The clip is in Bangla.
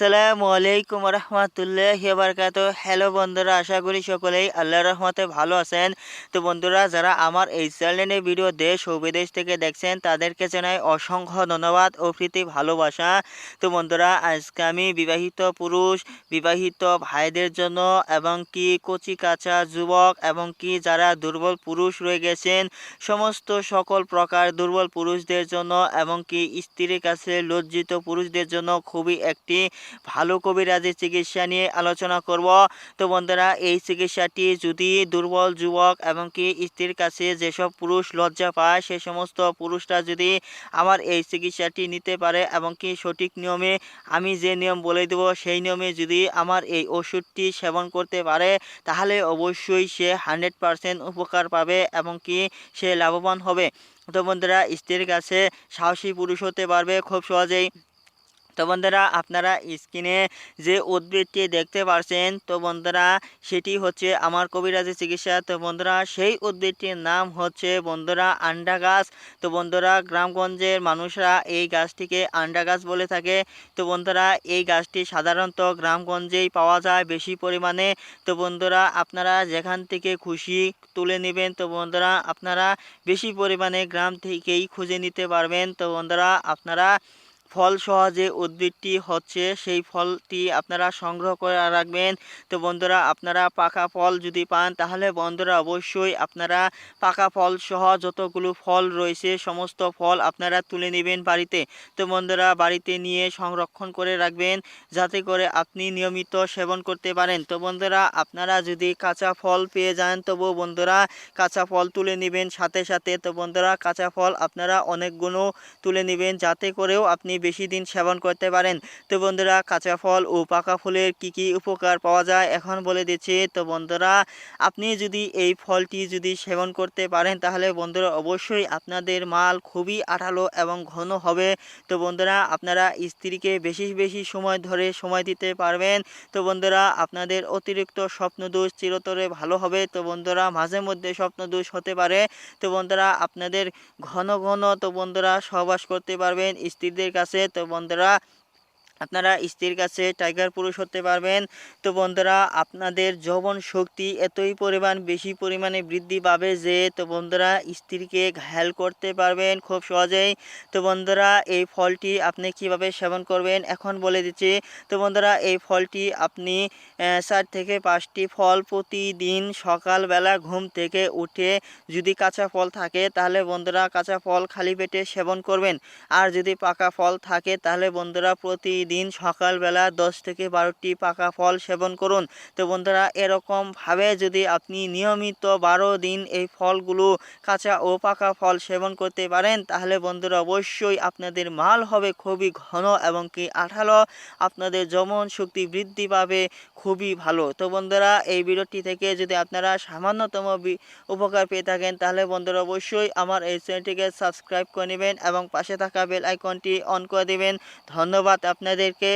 আসসালামু আলাইকুম রহমতুল্লাহ বারকাত হ্যালো বন্ধুরা, আশা করি সকলেই আল্লাহ রহমতে ভালো আছেন। তো বন্ধুরা, যারা আমার এই চ্যানেলে ভিডিও দেশ ও বিদেশ থেকে দেখছেন, তাদেরকে জানাই অসংখ্য ধন্যবাদ ও প্রীতি ভালোবাসা। তো বন্ধুরা, আজকে আমি বিবাহিত পুরুষ, বিবাহিত ভাইদের জন্য এবং কি কচি কাঁচা যুবক এবং কি যারা দুর্বল পুরুষ রয়ে গেছেন, সমস্ত সকল প্রকার দুর্বল পুরুষদের জন্য এবং কি স্ত্রীর কাছে লজ্জিত পুরুষদের জন্য খুবই একটি ভালো কবিরাজি চিকিৎসা নিয়ে আলোচনা করব। তো বন্ধুরা, এই চিকিৎসাটি যদি দুর্বল যুবক এবং কি স্ত্রীর কাছে যেসব পুরুষ লজ্জা পায়, সে সমস্ত পুরুষরা যদি আমার এই চিকিৎসাটি নিতে পারে এবং কি সঠিক নিয়মে আমি যে নিয়ম বলে দেব, সেই নিয়মে যদি আমার এই ওষুধটি সেবন করতে পারে, তাহলে অবশ্যই সে হান্ড্রেড পারসেন্ট উপকার পাবে এবং কি সে লাভবান হবে। তো বন্ধুরা, স্ত্রীর কাছে সাহসী পুরুষ হতে পারবে খুব সহজেই। তো বন্ধুরা, আপনারা স্ক্রিনে যে উদ্ভিদটি দেখতে পারছেন, তো বন্ধুরা, সেটি হচ্ছে আমার কবিরাজি চিকিৎসা। তো বন্ধুরা, সেই উদ্ভিদটির নাম হচ্ছে বন্ধুরা আন্ডা গাছ। তো বন্ধুরা, গ্রামগঞ্জের মানুষরা এই গাছটিকে আন্ডা গাছ বলে থাকে। তো বন্ধুরা, এই গাছটি সাধারণত গ্রামগঞ্জেই পাওয়া যায় বেশি পরিমাণে। তো বন্ধুরা, আপনারা যেখান থেকে খুশি তুলে নেবেন, তো বন্ধুরা, আপনারা বেশি পরিমাণে গ্রাম থেকেই খুঁজে নিতে পারবেন। তো বন্ধুরা, আপনারা ফল সহ যে উদ্ভিদটি হচ্ছে সেই ফলটি আপনারা সংগ্রহ করে রাখবেন। তো বন্ধুরা, আপনারা পাকা ফল যদি পান, তাহলে বন্ধুরা অবশ্যই আপনারা পাকা ফল সহ যতগুলো ফল রয়েছে, সমস্ত ফল আপনারা তুলে নেবেন বাড়িতে। তো বন্ধুরা, বাড়িতে নিয়ে সংরক্ষণ করে রাখবেন, যাতে করে আপনি নিয়মিত সেবন করতে পারেন। তো বন্ধুরা, আপনারা যদি কাঁচা ফল পেয়ে যান, তবু বন্ধুরা কাঁচা ফল তুলে নেবেন সাথে সাথে। তো বন্ধুরা, কাঁচা ফল আপনারা অনেকগুলো তুলে নেবেন, যাতে করেও আপনি বেশি দিন সেবন করতে পারেন। তো বন্ধুরা, কাঁচা ফল ও পাকা ফলের কি কি উপকার পাওয়া যায় এখন বলে দিচ্ছি। তো বন্ধুরা, আপনি যদি এই ফলটি যদি সেবন করতে পারেন, তাহলে বন্ধুরা অবশ্যই আপনাদের মাল খুবই আঠালো এবং ঘন হবে। তো বন্ধুরা, আপনারা স্ত্রীকে বেশি বেশি সময় ধরে সময় দিতে পারবেন। তো বন্ধুরা, আপনাদের অতিরিক্ত স্বপ্নদোষ চিরতরে ভালো হবে। তো বন্ধুরা, মাঝে মধ্যে স্বপ্নদোষ হতে পারে। তো বন্ধুরা, আপনাদের ঘন ঘন তো বন্ধুরা সহবাস করতে পারবেন। স্ত্রীদের কাছে তো বন্ধুরা আপনারা স্ত্রীর কাছে টাইগার পুরুষ হতে পারবেন। তো বন্ধুরা, আপনাদের যৌবন শক্তি এতই পরিমাণ, বেশি পরিমাণে বৃদ্ধি পাবে যে, তো বন্ধুরা, স্ত্রীকে ঘায়াল করতে পারবেন খুব সহজেই। তো বন্ধুরা, এই ফলটি আপনি কীভাবে সেবন করবেন? এখন বলে দিচ্ছি, তো বন্ধুরা, এই ফলটি আপনি চার থেকে পাঁচটি ফল প্রতিদিন সকালবেলা ঘুম থেকে উঠে যদি কাঁচা ফল থাকে, তাহলে বন্ধুরা কাঁচা ফল খালি পেটে সেবন করবেন। আর যদি পাকা ফল থাকে, তাহলে বন্ধুরা প্রতিদিন দিন সকালবেলা দশ থেকে বারোটি পাকা ফল সেবন করুন। তো বন্ধুরা, এরকমভাবে যদি আপনি নিয়মিত বারো দিন এই ফলগুলো কাঁচা ও পাকা ফল সেবন করতে পারেন, তাহলে বন্ধুরা অবশ্যই আপনাদের মাল হবে খুবই ঘন এবং কি আঠালো। আপনাদের যমন শক্তি বৃদ্ধি পাবে খুবই ভালো। তো বন্ধুরা, এই ভিডিওটি থেকে যদি আপনারা সামান্যতম উপকার পেয়ে থাকেন, তাহলে বন্ধুরা অবশ্যই আমার এই চ্যানেলটিকে সাবস্ক্রাইব করে নেবেন এবং পাশে থাকা বেল আইকনটি অন করে দেবেন। ধন্যবাদ আপনাদেরকে।